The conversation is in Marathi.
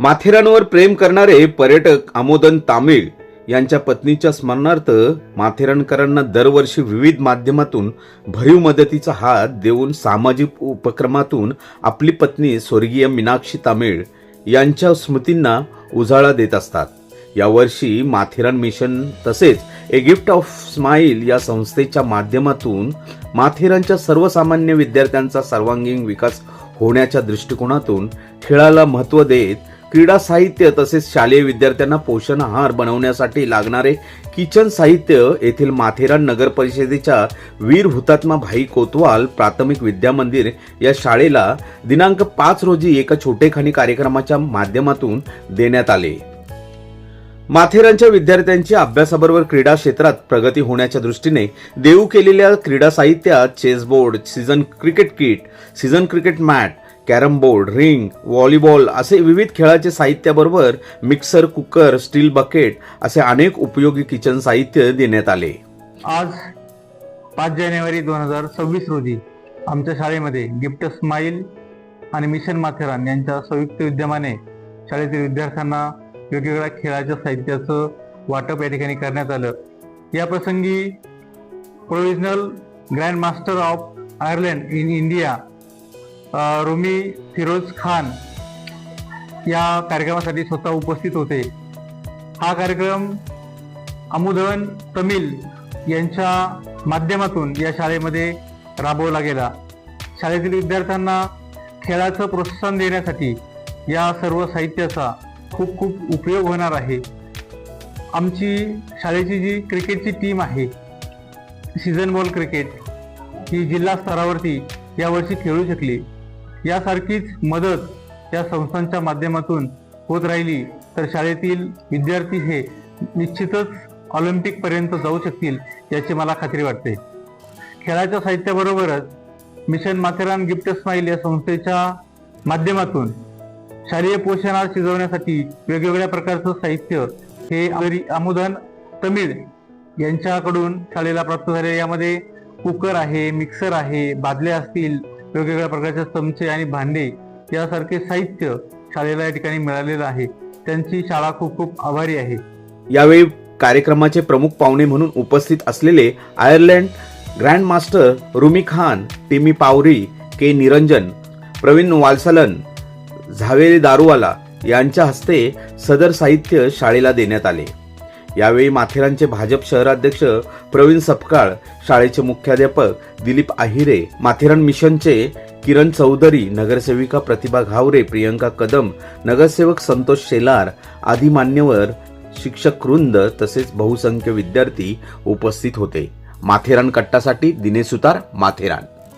माथेरानवर प्रेम करणारे पर्यटक आमोदन तामिळ यांच्या पत्नीच्या स्मरणार्थ माथेरानकरांना दरवर्षी विविध माध्यमातून भरीव मदतीचा हात देऊन सामाजिक उपक्रमातून आपली पत्नी स्वर्गीय मीनाक्षी तामिळ यांच्या स्मृतींना उजाळा देत असतात. यावर्षी माथेरान मिशन तसेच ए गिफ्ट ऑफ स्माईल या संस्थेच्या माध्यमातून माथेरानच्या सर्वसामान्य विद्यार्थ्यांचा सर्वांगीण विकास होण्याच्या दृष्टिकोनातून खेळाला महत्त्व देत क्रीडा साहित्य तसेच शालेय विद्यार्थ्यांना पोषण आहार बनवण्यासाठी लागणारे किचन साहित्य येथील माथेरान नगर परिषदेच्या वीर हुतात्मा भाई कोतवाल प्राथमिक विद्या मंदिर या शाळेला दिनांक पाच रोजी एका छोटेखानी कार्यक्रमाच्या माध्यमातून देण्यात आले. माथेरानच्या विद्यार्थ्यांची अभ्यासाबरोबर क्रीडा क्षेत्रात प्रगती होण्याच्या दृष्टीने देऊ केलेल्या क्रीडा साहित्यात chessboard season cricket kit season cricket mat carrom board ring volleyball असे विविध खेळाचे साहित्याबरोबर मिक्सर कुकर स्टील बकेट असे अनेक उपयोगी किचन साहित्य देण्यात आले. आज पाच जानेवारी दोन हजार सव्वीस रोजी आमच्या शाळेमध्ये गिफ्ट स्माईल आणि मिशन माथेरान यांच्या संयुक्त विद्यमाने शाळेतील विद्यार्थ्यांना वेगवेगळ्या खेळाच्या साहित्याचं वाटप या ठिकाणी करण्यात आलं. या प्रसंगी provisional grand master of Ireland in India Rumi Firoz Khan या कार्यक्रमासाठी स्वतः उपस्थित होते. हा कार्यक्रम अमुदन तमिल यांच्या माध्यमातून या शाळेमध्ये राबवला गेला. शाळेतील विद्यार्थ्यांना खेळाचं प्रोत्साहन देण्यासाठी या सर्व साहित्याचा खूप खूप उपयोग होणार आहे. आमची शाळेची जी क्रिकेटची टीम आहे सीझन बॉल क्रिकेट ही जिल्हा स्तरावरती यावर्षी खेळू शकली. यासारखीच मदत या संस्थांच्या माध्यमातून होत राहिली तर शाळेतील विद्यार्थी हे निश्चितच ऑलिम्पिकपर्यंत जाऊ शकतील याची मला खात्री वाटते. खेळाच्या साहित्याबरोबरच मिशन माथेरान गिफ्ट स्माईल या संस्थेच्या माध्यमातून शालेय पोषणात शिजवण्यासाठी वेगवेगळ्या प्रकारचं साहित्य हे आमरी- आमोदन तमिळ यांच्याकडून शाळेला प्राप्त झाले. यामध्ये कुकर आहे मिक्सर आहे बादल्या असतील वेगवेगळ्या प्रकारचे चमचे आणि भांडे यासारखे साहित्य शाळेला या ठिकाणी मिळालेलं आहे. त्यांची शाळा खूप खूप आभारी आहे. यावेळी कार्यक्रमाचे प्रमुख पाहुणे म्हणून उपस्थित असलेले Ireland grand master Rumi Khan Timmy Pavri के निरंजन प्रवीण वालसलन झावेरी दारूवाला यांच्या हस्ते सदर साहित्य शाळेला देण्यात आले. यावेळी माथेरानचे भाजप शहराध्यक्ष प्रवीण सपकाळ शाळेचे मुख्याध्यापक दिलीप आहिरे माथेरान मिशनचे किरण चौधरी नगरसेविका प्रतिभा घावरे प्रियंका कदम नगरसेवक संतोष शेलार आदी मान्यवर शिक्षक वृंद तसेच बहुसंख्य विद्यार्थी उपस्थित होते. माथेरान कट्टासाठी दिनेश सुतार माथेरान.